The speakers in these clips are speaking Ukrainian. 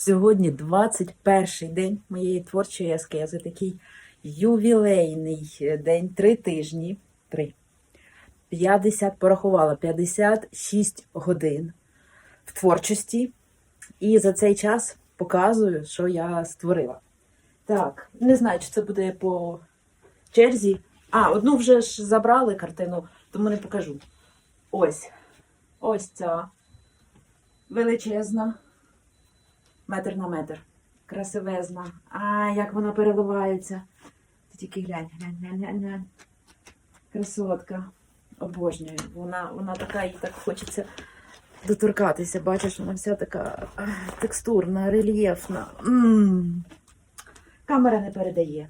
Сьогодні 21 день моєї творчої аскези, такий ювілейний е, день, три тижні. Три. 50, порахувала, 56 годин в творчості. І за цей час показую, що я створила. Так, не знаю, чи це буде по черзі. А, одну вже ж забрали картину, тому не покажу. Ось. Ось ця величезна. Метр на метр. Красивезна. А, як вона переливається. Ти тільки глянь, глянь, глянь, глянь, глянь. Красотка. Обожнюю. Вона, вона така, їй так хочеться доторкатися. Бачиш, вона вся така текстурна, рельєфна. М. Камера не передає.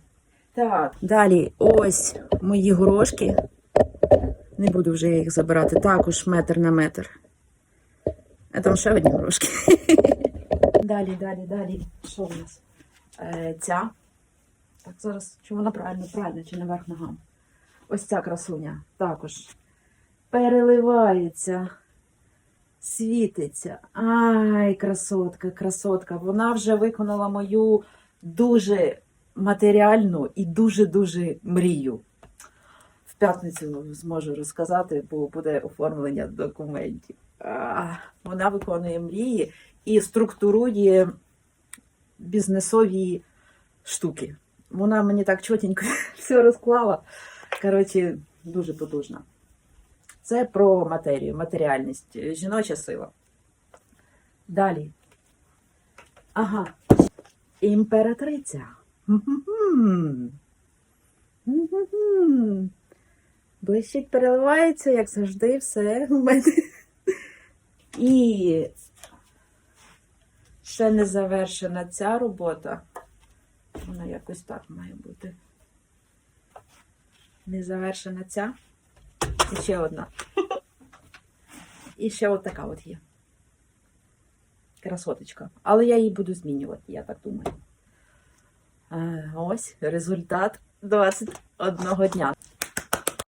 Так, далі ось мої горошки. Не буду вже їх забирати. Також метр на метр. А там ще одні горошки. Далі, далі, далі. Що в нас? Е, ця. Так, зараз, чи вона правильно, правильно, чи наверх ногам. Ось ця красуня також переливається, світиться. Ай, красотка, красотка. Вона вже виконала мою дуже матеріальну і дуже-дуже мрію. В п'ятницю зможу розказати, бо буде оформлення документів. А, Вона виконує мрії і структурує бізнесові штуки. Вона мені так чотенько все розклала. Коротше, дуже потужна. Це про матерію, матеріальність, жіноча сила. Далі. Ага. Імператриця. Блищить, переливається, як завжди, все у мене. І ще не завершена ця робота. Вона якось так має бути. Не завершена ця. І ще одна. І ще от така от є. Красоточка. Але я її буду змінювати, я так думаю. Е, Ось результат 21 дня.